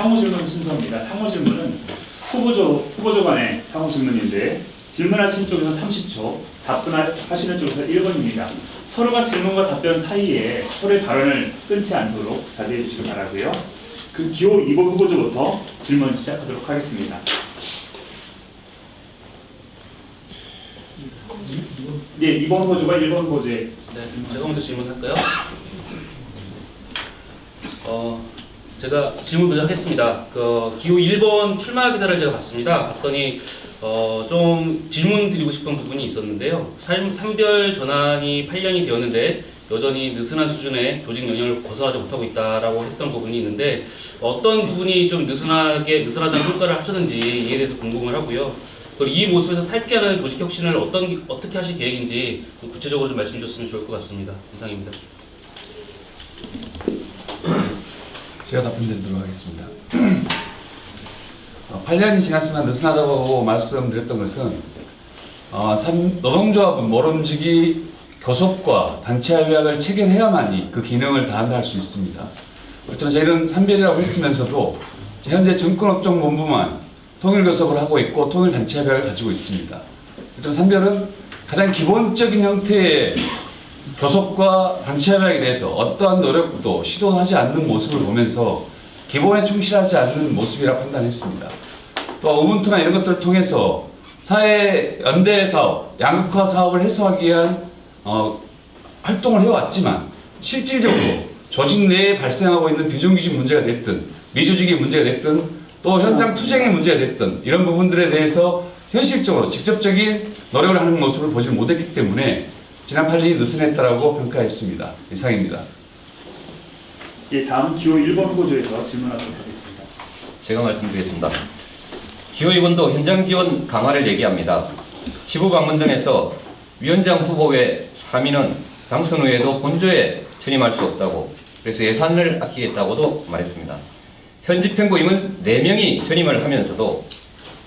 상호 질문 순서입니다. 상호 질문은 후보조 후보조 간의 상호 질문인데 질문하시는 쪽에서 30초, 답변하시는 쪽에서 1분입니다. 서로가 질문과 답변 사이에 서로의 발언을 끊지 않도록 자제해 주시기 바라고요. 그 기호 2번 후보조부터 질문 시작하도록 하겠습니다. 네, 2번 후보조가 1번 후보조의 네, 제가 먼저 질문할까요? 어, 제가 질문 먼저 하겠습니다. 그 기호 1번 출마 기사를 제가 봤습니다. 봤더니 어, 좀 질문 드리고 싶은 부분이 있었는데요. 삶, 산별 전환이 8년이 되었는데 여전히 느슨한 수준의 조직 영향을 고소하지 못하고 있다라고 했던 부분이 있는데 어떤 부분이 좀 느슨하게 느슨하다는 평가를 하셨는지 이에 대해서 궁금을 하고요. 그리고 이 모습에서 탈피하는 조직 혁신을 어떤 어떻게 하실 계획인지 좀 구체적으로 좀 말씀 주셨으면 좋을 것 같습니다. 이상입니다. 제가 답변드리도록 하겠습니다. 어, 8년이 지났으나 느슨하다고 말씀드렸던 것은 어, 삼- 노동조합은 모름지기 교섭과 단체 협약을 체결해야만이 그 기능을 다한다 할 수 있습니다. 그렇지만 저희는 산별이라고 했으면서도 현재 정권업종본부만 통일교섭을 하고 있고 통일단체 협약을 가지고 있습니다. 그렇지만 산별은 가장 기본적인 형태의 교섭과 단체 협약에 대해서 어떠한 노력도 시도하지 않는 모습을 보면서 기본에 충실하지 않는 모습이라 판단했습니다. 또 우문투나 이런 것들을 통해서 사회 연대 사업, 양극화 사업을 해소하기 위한 어, 활동을 해왔지만 실질적으로 조직 내에 발생하고 있는 비정규직 문제가 됐든 미조직의 문제가 됐든 또 현장 투쟁의 문제가 됐든 이런 부분들에 대해서 현실적으로 직접적인 노력을 하는 모습을 보지 못했기 때문에 지난 8년이 느슨했다라고 평가했습니다. 이상입니다. 예, 다음 기호 1번 후보조에서 질문하도록 하겠습니다. 제가 말씀드리겠습니다. 기호 2번도 현장 지원 강화를 얘기합니다. 지부 방문 등에서 위원장 후보 외 3인은 당선 후에도 본조에 전임할 수 없다고 그래서 예산을 아끼겠다고도 말했습니다. 현 집행부 임원 4명이 전임을 하면서도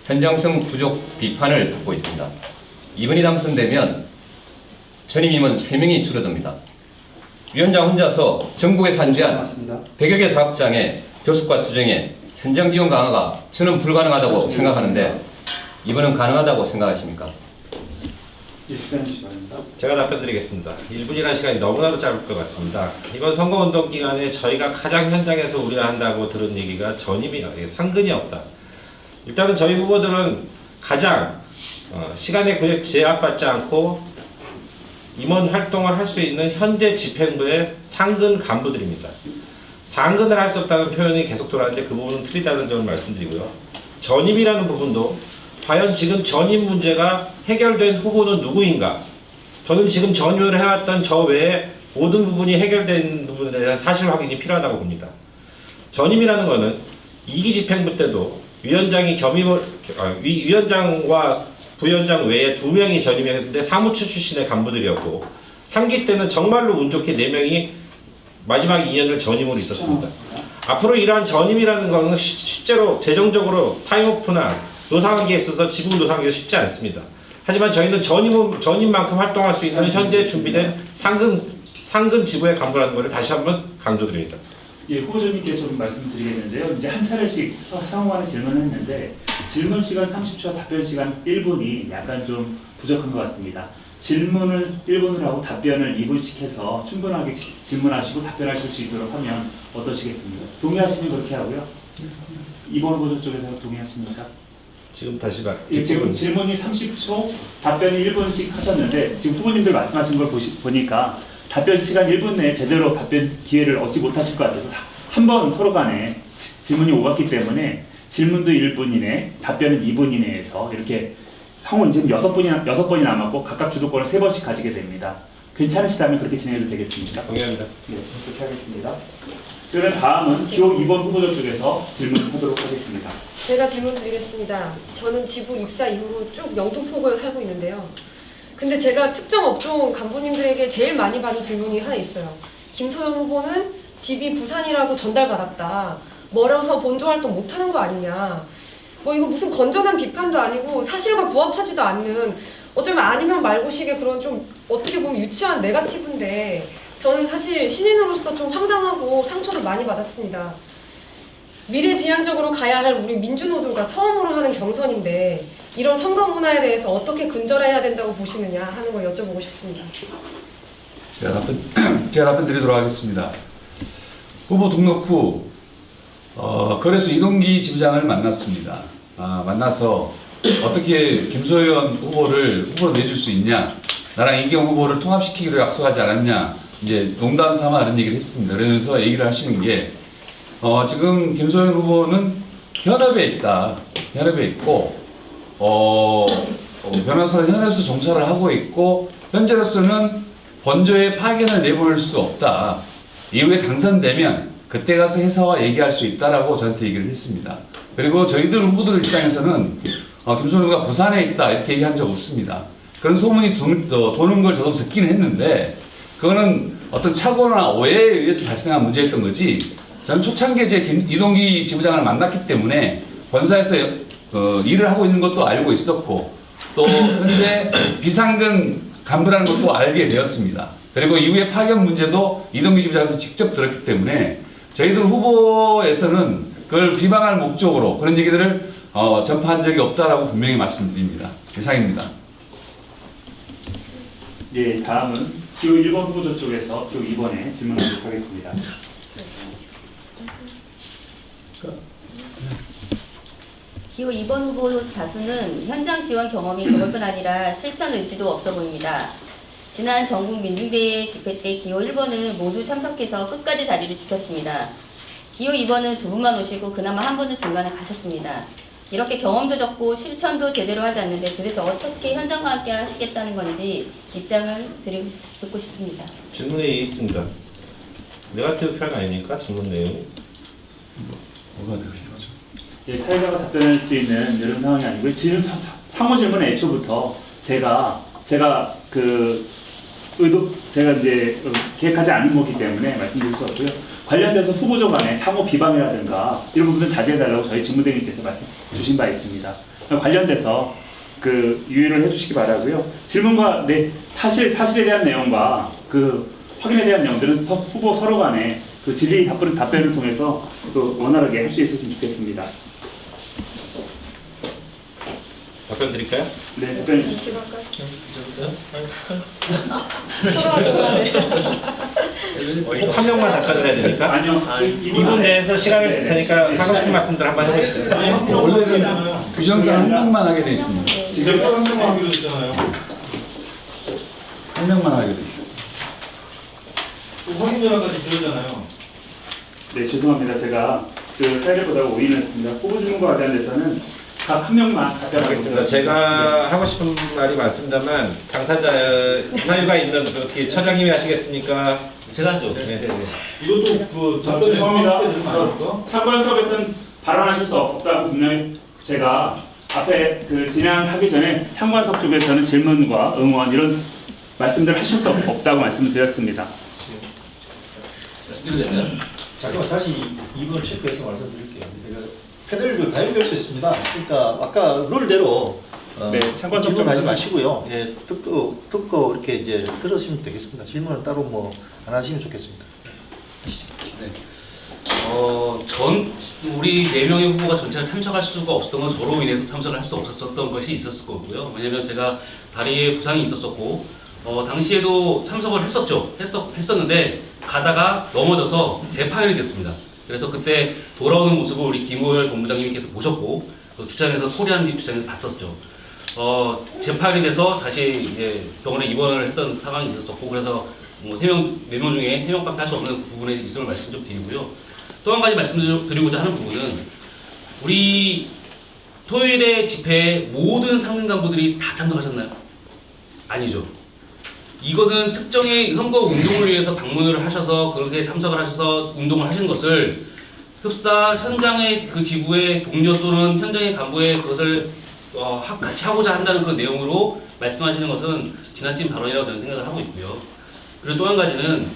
현장성 부족 비판을 받고 있습니다. 이번이 당선되면 전임 임원 3명이 줄어듭니다. 위원장 혼자서 전국에 산지한 맞습니다. 100여 개 사업장의 교섭과 투쟁에 현장 지원 강화가 저는 불가능하다고 생각하는데 이번은 가능하다고 생각하십니까? 예. 제가 답변드리겠습니다. 1분이라는 시간이 너무나도 짧을 것 같습니다. 이번 선거운동 기간에 저희가 가장 현장에서 우려한다고 들은 얘기가 전임이 상근이 없다. 일단은 저희 후보들은 가장 어, 시간에 그에 제약받지 않고 임원 활동을 할 수 있는 현재 집행부의 상근 간부들입니다. 상근을 할 수 없다는 표현이 계속 돌아가는데 그 부분은 틀리다는 점을 말씀드리고요. 전임이라는 부분도 과연 지금 전임 문제가 해결된 후보는 누구인가? 저는 지금 전임을 해왔던 저 외에 모든 부분이 해결된 부분에 대한 사실 확인이 필요하다고 봅니다. 전임이라는 것은 이기 집행부 때도 위원장이 겸임을 아, 위, 위원장과 부위원장 외에 두 명이 전임했는데 사무처 출신의 간부들이었고 3기 때는 정말로 운 좋게 네 명이 마지막 2년을 전임으로 있었습니다. 앞으로 이러한 전임이라는 것은 시- 실제로 재정적으로 타임오프나 노사관계에 있어서 지금 노사관계가 쉽지 않습니다. 하지만 저희는 전임, 전임만큼 활동할 수 있는 현재 준비된 상근, 상근 지부의 간부라는 것을 다시 한번 강조드립니다. 예, 후보자님께서 좀 말씀드리겠는데요. 이제 한 차례씩 서- 상호간에 질문을 했는데 질문 시간 30초, 답변 시간 1분이 약간 좀 부족한 것 같습니다. 질문을 1분으로 하고 답변을 2분씩 해서 충분하게 지- 질문하시고 답변하실 수 있도록 하면 어떠시겠습니까? 동의하시면 그렇게 하고요. 이번 후보자 쪽에서 동의하십니까? 지금 다시 말. 예, 지금 질문이 30초, 답변이 1분씩 하셨는데 지금 후보님들 말씀하신 걸 보시, 보니까 답변 시간 1분 내에 제대로 답변 기회를 얻지 못하실 것 같아서 한 번 서로 간에 지- 질문이 오갔기 때문에 질문도 1분 이내, 답변은 2분 이내에서 이렇게 성원 지금 여섯 분이 여섯 번이 남았고 각각 주도권을 세 번씩 가지게 됩니다. 괜찮으시다면 그렇게 진행해도 되겠습니까? 동의합니다. 네, 그렇게 하겠습니다. 그러면 다음은 기호 2번 후보자 쪽에서 질문하도록 하겠습니다. 제가 질문 드리겠습니다. 저는 지부 입사 이후로 쭉 영등포구에 살고 있는데요. 근데 제가 특정 업종 간부님들에게 제일 많이 받은 질문이 하나 있어요. 김소연 후보는 집이 부산이라고 전달받았다. 멀어서 본조 활동 못하는 거 아니냐. 뭐 이거 무슨 건전한 비판도 아니고 사실과 부합하지도 않는 어쩌면 아니면 말고식의 그런 좀 어떻게 보면 유치한 네가티브인데 저는 사실 신인으로서 좀 황당하고 상처를 많이 받았습니다. 미래지향적으로 가야 할 우리 민주노조가 처음으로 하는 경선인데 이런 선거 문화에 대해서 어떻게 근절해야 된다고 보시느냐 하는 걸 여쭤보고 싶습니다. 제가 답변 제가 답변 드리도록 하겠습니다. 후보 등록 후 어, 거래소 이동기 지부장을 만났습니다. 아, 만나서 어떻게 김소연 후보를 후보로 내줄 수 있냐, 나랑 이경 후보를 통합시키기로 약속하지 않았냐, 이제 농담 삼아 이런 얘기를 했습니다. 그러면서 얘기를 하시는 게 어, 지금 김소연 후보는 현업에 있다, 현업에 있고 어, 어, 변호사 현업에서 종사를 하고 있고 현재로서는 번조에 파견을 내보낼 수 없다. 이후에 당선되면 그때 가서 회사와 얘기할 수 있다라고 저한테 얘기를 했습니다. 그리고 저희들 후보들 입장에서는 어, 김소연 후보가 부산에 있다 이렇게 얘기한 적 없습니다. 그런 소문이 도, 도, 도는 걸 저도 듣긴 했는데 그거는 어떤 착오나 오해에 의해서 발생한 문제였던 거지. 저는 초창기에 제 김, 이동기 지부장을 만났기 때문에 본사에서 어, 일을 하고 있는 것도 알고 있었고 또 현재 비상근 간부라는 것도 알게 되었습니다. 그리고 이후에 파견 문제도 이동기 지부장한테 직접 들었기 때문에 저희들 후보에서는 그걸 비방할 목적으로 그런 얘기들을 어, 전파한 적이 없다라고 분명히 말씀드립니다. 이상입니다. 예, 다음은 기호 1번 후보자 쪽에서 기호 2번에 질문하도록 하겠습니다. 기호 2번 후보 다수는 현장 지원 경험이 적을 뿐 아니라 실천 의지도 없어 보입니다. 지난 전국 민중대회 집회 때 기호 1번은 모두 참석해서 끝까지 자리를 지켰습니다. 기호 2번은 두 분만 오시고 그나마 한 분은 중간에 가셨습니다. 이렇게 경험도 적고 실천도 제대로 하지 않는데 도대체 어떻게 현장과 함께 하시겠다는 건지 입장을 드리고 싶- 듣고 싶습니다. 질문에 있습니다. 네가티브 표현 아닙니까? 질문 내용이. 뭐가 되죠? 예, 사회자가 답변할 수 있는 이런 상황이 아니고요. 지금 사- 사- 상호 질문 애초부터 제가 제가 그 의도 제가 이제 어, 계획하지 않은 거기 때문에 말씀드릴 수 없고요. 관련돼서 후보조 간의 상호 비방이라든가 이런 부분은 자제해달라고 저희 직무대행님께서 말씀 주신 바 있습니다. 관련돼서 그 유의를 해주시기 바라고요. 질문과 내 사실 사실에 대한 내용과 그 확인에 대한 내용들은 서- 후보 서로 간에 그 진리 답변 답변을 통해서 그 원활하게 할 수 있었으면 좋겠습니다. 답변 드릴까요? 네, 답변해 주십시오. 기ho 서로 간에 꼭한 명만 답변을 해야 됩니까? 아니요, 이분 내에서 시간을 줄 테니까 네, 하고 싶은 말씀들 한번 해보시죠. 원래는 규정상 한 명만 하게 돼 있습니다. 지금 한 명만 하기로 했잖아요. 한 명만 하게 돼 있어요. 확인 전화까지 드렸잖아요. 네, 죄송합니다. 제가 그 사회를 보다가 오인을 했습니다. 후보 질문과 관련돼서는 각 한 명만 답변하겠습니다. 알겠습니다. 제가 하고 싶은 말이 많습니다만 당사자 사유가 있는 그 어떻게 처장님이 하시겠습니까? 제가 하죠. 네, 네, 네. 이것도 그저 답변 죄송합니다. 정확하게 되는 거 아닙니까? 참관 수업에서는 발언하실 수 없다고 분명히 제가 앞에 그 진행하기 전에 참관석 쪽에서는 질문과 응원 이런 말씀들 하실 수 없- 없다고 말씀을 드렸습니다. 말씀드려도 되나요? 잠깐만 다시 2번을 체크해서 말씀드릴게요. 제가 다 연결할 수 있습니다. 그러니까 아까 룰대로 어, 네, 참관석 질문하지 좀 마시고요. 예, 듣고 듣고 이렇게 이제 들으시면 되겠습니다. 질문은 따로 뭐 안 하시면 좋겠습니다. 어, 전 우리 네 명의 후보가 전체를 참석할 수가 없었던 건 저로 인해서 참석을 할 수 없었던 것이 있었을 거고요. 왜냐면 제가 다리에 부상이 있었었고 어, 당시에도 참석을 했었죠. 했었 했었는데 가다가 넘어져서 재파열이 됐습니다. 그래서 그때 돌아오는 모습을 우리 김호열 본부장님께서 보셨고 그 주차장에서 코리아님 주차장에서 봤었죠. 어, 재파열이 돼서 다시 이제 병원에 입원을 했던 상황이 있었었고 그래서 뭐 세명 네명 중에 세 명밖에 할 수 없는 부분에 있음을 말씀 좀 드리고요. 또 한 가지 말씀드리고자 하는 부분은 우리 토요일에 집회에 모든 상근 간부들이 다 참석하셨나요? 아니죠. 이거는 특정의 선거 운동을 위해서 방문을 하셔서 그렇게 참석을 하셔서 운동을 하신 것을 흡사 현장의 그 지부의 동료 또는 현장의 간부의 그것을 어, 하- 같이 하고자 한다는 그런 내용으로 말씀하시는 것은 지나친 발언이라고 저는 생각을 하고 있고요. 그리고 또 한 가지는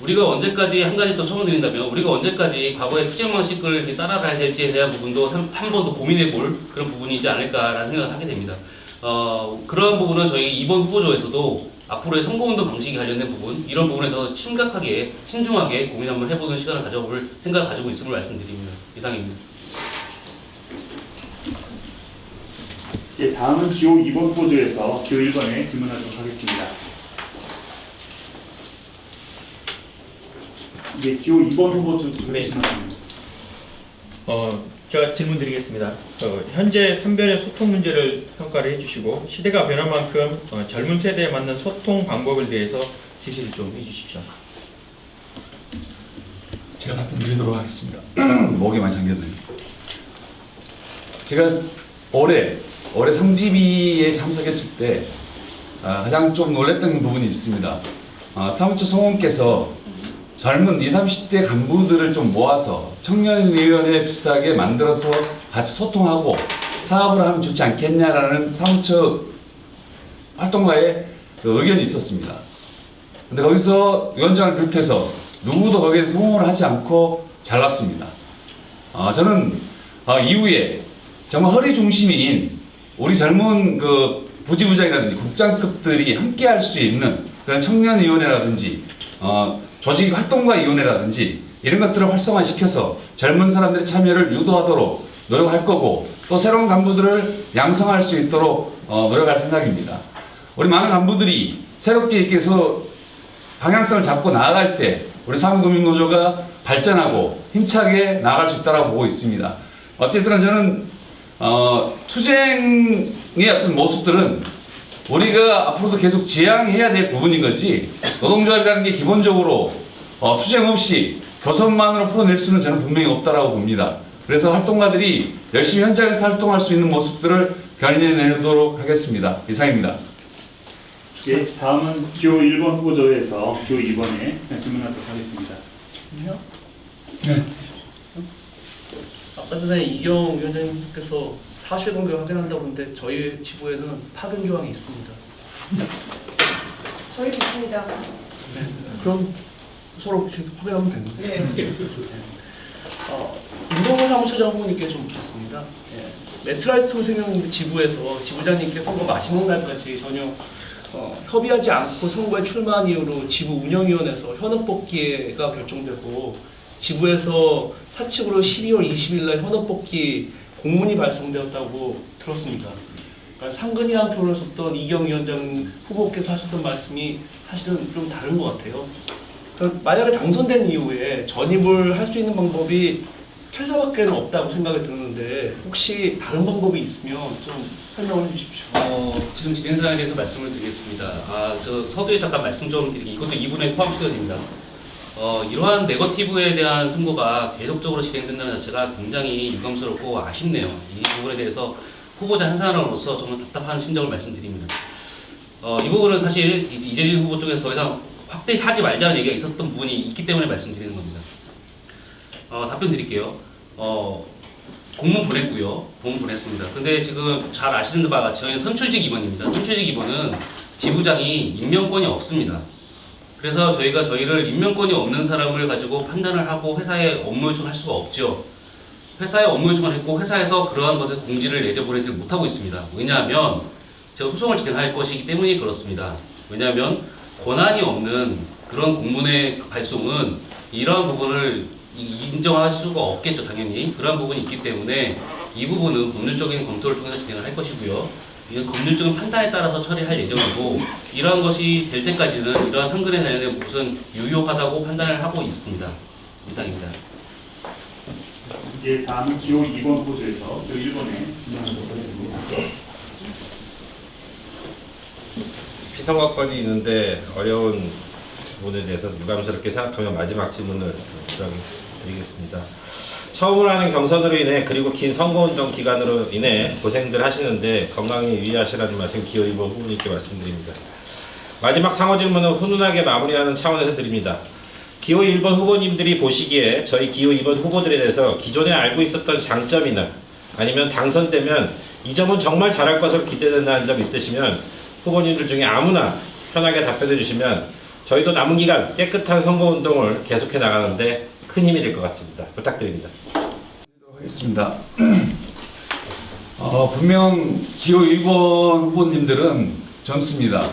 우리가 언제까지 한 가지 더 첨언 드린다면 우리가 언제까지 과거의 투쟁 방식을 따라가야 될지에 대한 부분도 한번더 고민해 볼 그런 부분이지 않을까라는 생각을 하게 됩니다. 어, 그러한 부분은 저희 이번 후보조에서도 앞으로의 선거운동 방식이 관련된 부분 이런 부분에 더 심각하게 신중하게 고민 한번 해보는 시간을 가져볼 생각을 가지고 있음을 말씀드립니다. 이상입니다. 예, 다음은 기호 2번 후보조에서 기호 1번에 질문하도록 하겠습니다. 예, 기호 2번 후보조 네. 질문합니다. 어, 제가 질문 드리겠습니다. 어, 현재 선별의 소통 문제를 평가를 해주시고 시대가 변한 만큼 어, 젊은 세대에 맞는 소통 방법에 대해서 지시를 좀 해주십시오. 제가 답변 드리도록 하겠습니다. 목이 많이 잠겼네요. 제가 올해 올해 성지비에 참석했을 때 아, 가장 좀 놀랬던 부분이 있습니다. 아, 사무처 송원께서 젊은 20, 30대 간부들을 좀 모아서 청년위원회 비슷하게 만들어서 같이 소통하고 사업을 하면 좋지 않겠냐라는 사무처 활동가의 그 의견이 있었습니다. 근데 거기서 위원장을 비롯해서 누구도 거기에 성공을 하지 않고 잘랐습니다. 어, 저는 어, 이후에 정말 허리 중심인 우리 젊은 그 부지부장이라든지 국장급들이 함께 할 수 있는 그런 청년위원회라든지 어, 조직 활동가 위원회라든지 이런 것들을 활성화시켜서 젊은 사람들의 참여를 유도하도록 노력할 거고 또 새로운 간부들을 양성할 수 있도록 어, 노력할 생각입니다. 우리 많은 간부들이 새롭게 이렇게 해서 방향성을 잡고 나아갈 때 우리 사무금융노조가 발전하고 힘차게 나아갈 수 있다고 보고 있습니다. 어쨌든 저는 어, 투쟁의 어떤 모습들은 우리가 앞으로도 계속 지향해야 될 부분인 거지 노동조합이라는 게 기본적으로 어, 투쟁 없이 교섭만으로 풀어낼 수는 저는 분명히 없다라고 봅니다. 그래서 활동가들이 열심히 현장에서 활동할 수 있는 모습들을 견인해내도록 하겠습니다. 이상입니다. 예, 다음은 기호 1번 후보조에서 기호 2번에 질문하도록 하겠습니다. 아까 전에 이경 위원장님께서 사실관계를 확인한다고 하는데 저희 지부에는 파견 조항이 있습니다. 저희도 있습니다. 그럼 서로 계속 확인하면 되는 거예요? 네. 어, 임동호 사무처장 후보님께 좀 묻겠습니다. 예. 메트라이트 생명 지부에서 지부장님께 선거 마지막 날까지 전혀 어, 협의하지 않고 선거에 출마한 이후로 지부 운영위원회에서 현업 복귀가 결정되고 지부에서 사측으로 12월 20일 날 현업 복귀 공문이 발송되었다고 들었습니다. 그러니까 상근이한 표를 썼던 이경 위원장 후보께서 하셨던 말씀이 사실은 좀 다른 것 같아요. 그러니까 만약에 당선된 이후에 전입을 할 수 있는 방법이 퇴사밖에 없다고 생각이 드는데 혹시 다른 방법이 있으면 좀 설명을 해주십시오. 어, 지금 진행 사항에 대해서 말씀을 드리겠습니다. 아, 저 서두에 잠깐 말씀 좀 드리기 이것도 2분에 포함시켜드립니다. 어, 이러한 네거티브에 대한 선거가 계속적으로 진행된다는 자체가 굉장히 유감스럽고 아쉽네요. 이 부분에 대해서 후보자 한 사람으로서 정말 답답한 심정을 말씀드립니다. 어, 이 부분은 사실 이- 이재진 후보 쪽에서 더 이상 확대하지 말자는 얘기가 있었던 부분이 있기 때문에 말씀드리는 겁니다. 어, 답변 드릴게요. 어, 공문 보냈고요. 공문 보냈습니다. 근데 지금 잘 아시는 바와 같이 저희는 선출직 입원입니다. 선출직 입원은 지부장이 임명권이 없습니다. 그래서 저희가 저희를 임명권이 없는 사람을 가지고 판단을 하고 회사에 업무 요청할 수가 없죠. 회사에 업무 요청을 했고 회사에서 그러한 것에 공지를 내려보내지 못하고 있습니다. 왜냐하면 제가 소송을 진행할 것이기 때문에 그렇습니다. 왜냐하면 권한이 없는 그런 공문의 발송은 이러한 부분을 이- 인정할 수가 없겠죠, 당연히. 그러한 부분이 있기 때문에 이 부분은 법률적인 검토를 통해서 진행을 할 것이고요. 이건 법률적인 판단에 따라서 처리할 예정이고 이러한 것이 될 때까지는 이러한 상근에 관련된 것은 유효하다고 판단을 하고 있습니다. 이상입니다. 예, 다음은 기호 2번 후보조에서 기호 1번에 질문하도록 하겠습니다. 피선거권이 있는데 어려운 부분에 대해서 유감스럽게 생각하며 마지막 질문을 드 리겠습니다. 처음으로 하는 경선으로 인해 그리고 긴 선거운동 기간으로 인해 고생들 하시는데 건강에 유의하시라는 말씀 기호 2번 후보님께 말씀드립니다. 마지막 상호 질문은 훈훈하게 마무리하는 차원에서 드립니다. 기호 1번 후보님들이 보시기에 저희 기호 2번 후보들에 대해서 기존에 알고 있었던 장점이나 아니면 당선되면 이 점은 정말 잘할 것으로 기대된다는 점 있으시면 후보님들 중에 아무나 편하게 답변해 주시면 저희도 남은 기간 깨끗한 선거운동을 계속해 나가는데 큰 힘이 될 것 같습니다. 부탁드립니다. 하겠습니다. 어, 분명 기호 1번 후보님들은 젊습니다.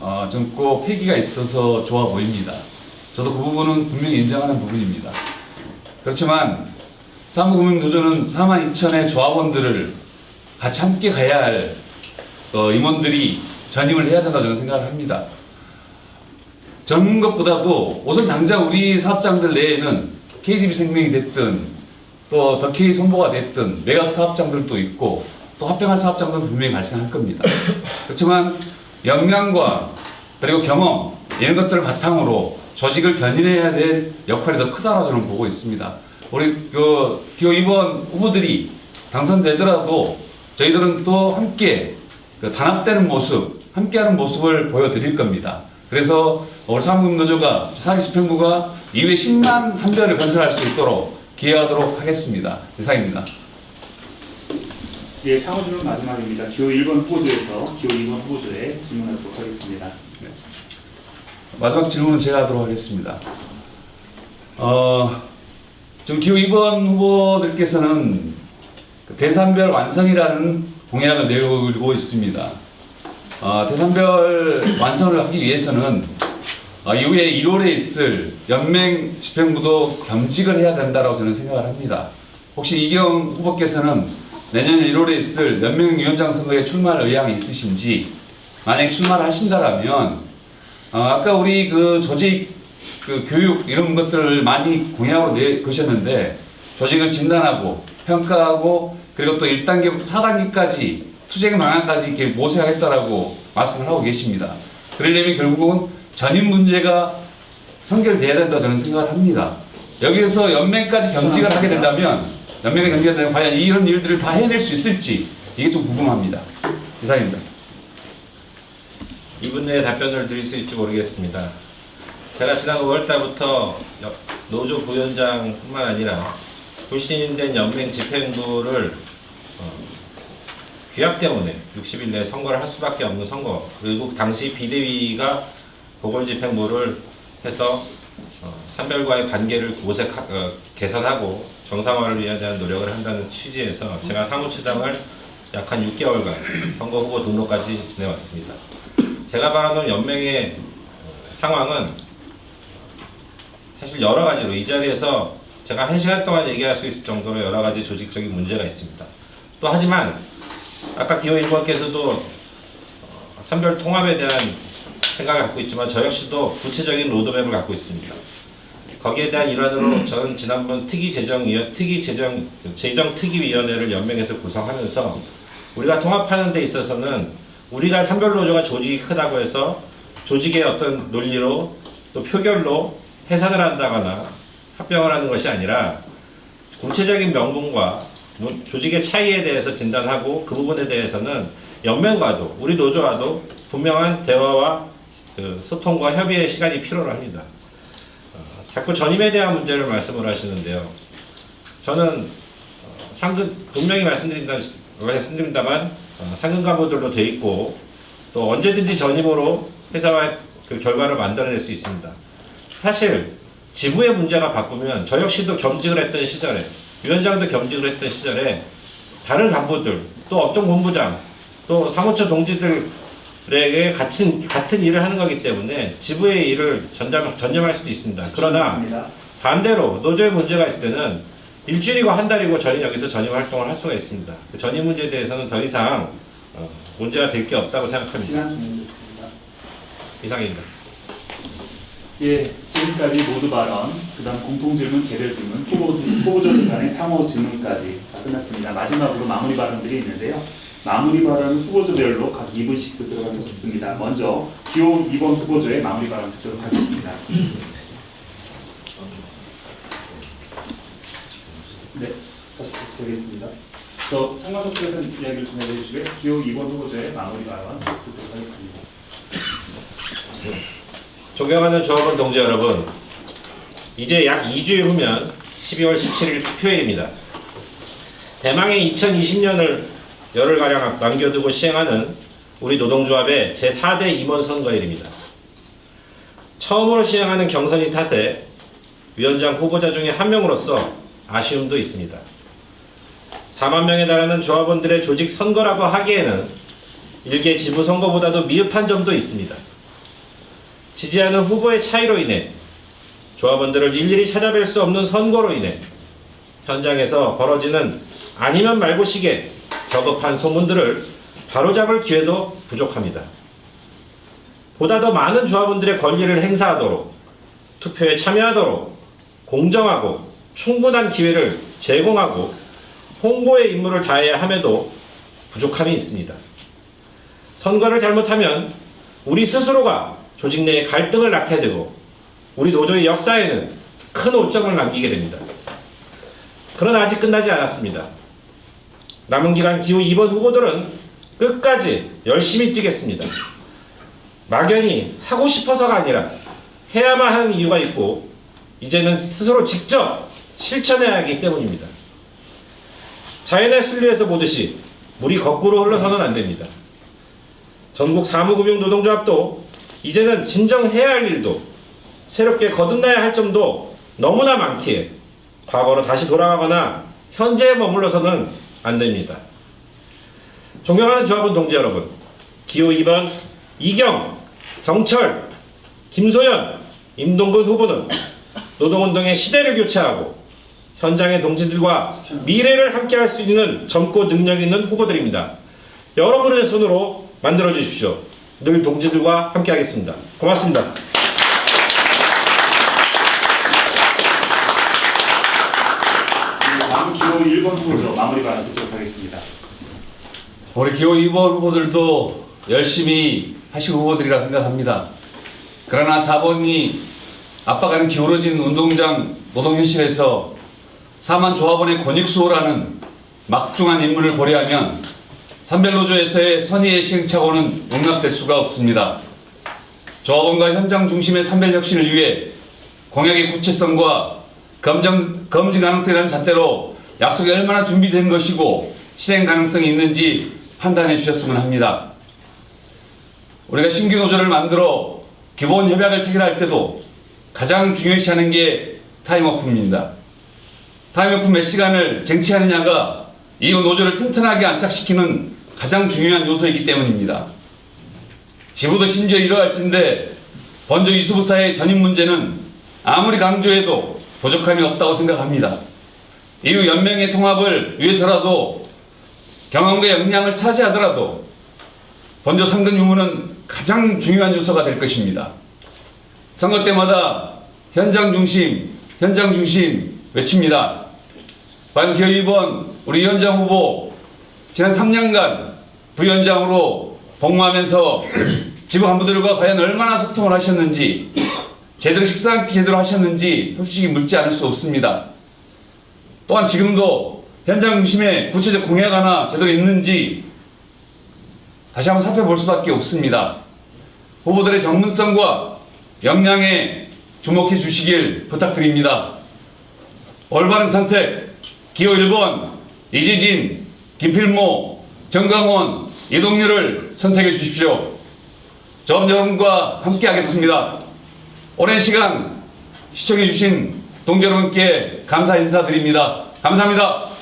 어, 젊고 패기가 있어서 좋아 보입니다. 저도 그 부분은 분명히 인정하는 부분입니다. 그렇지만 사무금융노조는 4만 2천의 조합원들을 같이 함께 가야 할 어, 임원들이 전임을 해야 된다고 저는 생각을 합니다. 젊은 것보다도 우선 당장 우리 사업장들 내에는 KDB 생명이 됐든 또 더K 손보가 됐든 매각 사업장들도 있고 또 합병할 사업장들은 분명히 발생할 겁니다. 그렇지만 역량과 그리고 경험 이런 것들을 바탕으로 조직을 견인해야 될 역할이 더 크다고 저는 보고 있습니다. 우리 그 기호 2번 후보들이 당선되더라도 저희들은 또 함께 그 단합되는 모습, 함께하는 모습을 보여드릴 겁니다. 그래서 우리 사무금노조가 사기 집행부가 이후에 10만 선별을 건설할 수 있도록 기여하도록 하겠습니다. 이상입니다. 예, 상호 질문 마지막입니다. 기호 1번 후보조에서 기호 2번 후보조에 질문하도록 하겠습니다. 마지막 질문은 제가 하도록 하겠습니다. 어, 지금 기호 2번 후보들께서는 그 대산별 완성이라는 공약을 내고 있습니다. 어, 대산별 완성을 하기 위해서는 어, 이후에 1월에 있을 연맹 집행부도 겸직을 해야 된다고 저는 생각을 합니다. 혹시 이경 후보께서는 내년 1월에 있을 연맹위원장 선거에 출마할 의향이 있으신지 만약 출마를 하신다라면 어, 아까 우리 그 조직 그 교육 이런 것들을 많이 공약으로 내 거셨는데 조직을 진단하고 평가하고 그리고 또 1단계부터 4단계까지 투쟁 방안까지 이렇게 모색하겠다라고 말씀을 하고 계십니다. 그러려면 결국은 전임 문제가 선결돼야 된다고 저는 생각을 합니다. 여기에서 연맹까지 경직을 하게 된다면 연맹이 경직이 되면 과연 이런 일들을 다 해낼 수 있을지 이게 좀 궁금합니다. 이상입니다. 2분 내에 답변을 드릴 수 있을지 모르겠습니다. 제가 지난 5월 달부터 노조 부위원장뿐만 아니라 불신된 연맹 집행부를 어, 규약 때문에 60일 내에 선거를 할 수밖에 없는 선거 그리고 당시 비대위가 보궐집행부를 해서 어, 산별과의 관계를 모색 어, 개선하고 정상화를 위한 노력을 한다는 취지에서 제가 사무처장을 약 한 6개월간 선거 후보 등록까지 지내왔습니다. 제가 바라는 연맹의 상황은 사실 여러 가지로 이 자리에서 제가 한 시간 동안 얘기할 수 있을 정도로 여러 가지 조직적인 문제가 있습니다. 또 하지만 아까 기호 1번께서도 선별 통합에 대한 생각을 갖고 있지만 저 역시도 구체적인 로드맵을 갖고 있습니다. 거기에 대한 일환으로 저는 지난번 특위 재정위원 특위 재정 재정 특위 위원회를 연맹에서 구성하면서 우리가 통합하는 데 있어서는 우리가 산별 노조가 조직이 크다고 해서 조직의 어떤 논리로 또 표결로 해산을 한다거나 합병을 하는 것이 아니라 구체적인 명분과 노- 조직의 차이에 대해서 진단하고 그 부분에 대해서는 연맹과도 우리 노조와도 분명한 대화와 그 소통과 협의의 시간이 필요로 합니다. 어, 자꾸 전임에 대한 문제를 말씀을 하시는데요. 저는 어, 상근 분명히 말씀드린다 말씀드립니다만 어, 상근 간부들로 돼 있고 또 언제든지 전임으로 회사와 그 결과를 만들어낼 수 있습니다. 사실 지부의 문제가 바꾸면 저 역시도 겸직을 했던 시절에 위원장도 겸직을 했던 시절에 다른 간부들 또 업종 본부장 또 사무처 동지들에게 같은 같은 일을 하는 거기 때문에 지부의 일을 전담, 전념할 수도 있습니다. 그러나. 반대로 노조에 문제가 있을 때는 일주일이고 한 달이고 저희 여기서 전임 활동을 할 수가 있습니다. 그 전임 문제에 대해서는 더 이상 어, 문제가 될 게 없다고 생각합니다. 이상입니다. 예, 지금까지 모두 발언, 그 다음 공통 질문, 개별 질문, 후보 후보들 간의 상호 질문까지 다 끝났습니다. 마지막으로 마무리 발언들이 있는데요. 마무리 발언 후보조별로 각 2분씩 듣도록 하겠습니다. 먼저 기호 2번 후보조의 마무리 발언 듣도록 하겠습니다. 네, 다시 드리겠습니다. 저 쪽에서는 이야기를 좀 해주시고요. 기호 2번 후보조의 마무리 발언 듣도록 하겠습니다. 존경하는 조합원 동지 여러분, 이제 약 2주일 후면 12월 17일 투표일입니다. 대망의 2020년을 열흘가량 남겨두고 시행하는 우리 노동조합의 제4대 임원 선거일입니다. 처음으로 시행하는 경선인 탓에 위원장 후보자 중에 한 명으로서 아쉬움도 있습니다. 4만 명에 달하는 조합원들의 조직 선거라고 하기에는 일개 지부 선거보다도 미흡한 점도 있습니다. 지지하는 후보의 차이로 인해 조합원들을 일일이 찾아뵐 수 없는 선거로 인해 현장에서 벌어지는 아니면 말고 식의 저급한 소문들을 바로잡을 기회도 부족합니다. 보다 더 많은 조합원들의 권리를 행사하도록 투표에 참여하도록 공정하고 충분한 기회를 제공하고 홍보의 임무를 다해야 함에도 부족함이 있습니다. 선거를 잘못하면 우리 스스로가 조직 내에 갈등을 낳게 되고 우리 노조의 역사에는 큰 오점을 남기게 됩니다. 그러나 아직 끝나지 않았습니다. 남은 기간 기호 2번 후보들은 끝까지 열심히 뛰겠습니다. 막연히 하고 싶어서가 아니라 해야만 하는 이유가 있고 이제는 스스로 직접 실천해야 하기 때문입니다. 자연의 순리에서 보듯이 물이 거꾸로 흘러서는 안 됩니다. 전국 사무금융 노동조합도 이제는 진정해야 할 일도 새롭게 거듭나야 할 점도 너무나 많기에 과거로 다시 돌아가거나 현재에 머물러서는 안 됩니다. 존경하는 조합원 동지 여러분, 기호 2번 이경, 정철, 김소연, 임동근 후보는 노동운동의 시대를 교체하고 현장의 동지들과 미래를 함께할 수 있는 젊고 능력 있는 후보들입니다. 여러분의 손으로 만들어 주십시오. 늘 동지들과 함께 하겠습니다. 고맙습니다. 다음 기호 1번 후보로 마무리 발언 듣도록 하겠습니다. 우리 기호 2번 후보들도 열심히 하실 후보들이라 생각합니다. 그러나 자본이 압박하는 기울어진 운동장 노동 현실에서 사만 조합원의 권익 수호라는 막중한 임무를 고려하면 산별노조에서의 선의의 시행착오는 용납될 수가 없습니다. 조합원과 현장 중심의 산별 혁신을 위해 공약의 구체성과 검증, 검증 가능성이라는 잣대로 약속이 얼마나 준비된 것이고 실행 가능성이 있는지 판단해 주셨으면 합니다. 우리가 신규 노조를 만들어 기본 협약을 체결할 때도 가장 중요시하는 게 타임오프입니다. 타임오프 몇 시간을 쟁취하느냐가 이 노조를 튼튼하게 안착시키는 가장 중요한 요소이기 때문입니다. 지부도 심지어 이러할진데 번져 이수부사의 전입 문제는 아무리 강조해도 부족함이 없다고 생각합니다. 이후 연맹의 통합을 위해서라도 경험과 역량을 차지하더라도 번져 상근 유무는 가장 중요한 요소가 될 것입니다. 선거 때마다 현장 중심, 현장 중심 외칩니다. 과연 기호 1번 우리 위원장 후보 지난 3년간 부위원장으로 복무하면서 지부 간부들과 과연 얼마나 소통을 하셨는지 제대로 식사 제대로 하셨는지 솔직히 묻지 않을 수 없습니다. 또한 지금도 현장 중심의 구체적 공약 하나 제대로 있는지 다시 한번 살펴볼 수밖에 없습니다. 후보들의 전문성과 역량에 주목해 주시길 부탁드립니다. 올바른 선택, 기호 1번 이지진, 김필모, 정강원, 이동률을 선택해 주십시오. 조합 여러분과 함께 하겠습니다. 오랜 시간 시청해 주신 동지 여러분께 감사 인사드립니다. 감사합니다.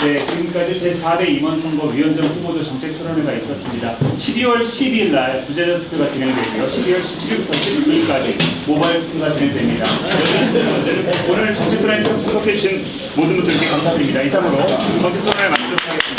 네, 지금까지 제4대 임원 선거 위원장 후보들 정책 토론회가 있었습니다. 12월 12일 날 부재자 투표가 진행되고요. 12월 17일부터 19일까지 모바일 투표가 진행됩니다. 오늘 정책 토론회 참석해 주신 모든 분들께 감사드립니다. 이상으로 정책 토론회 마치도록 하겠습니다.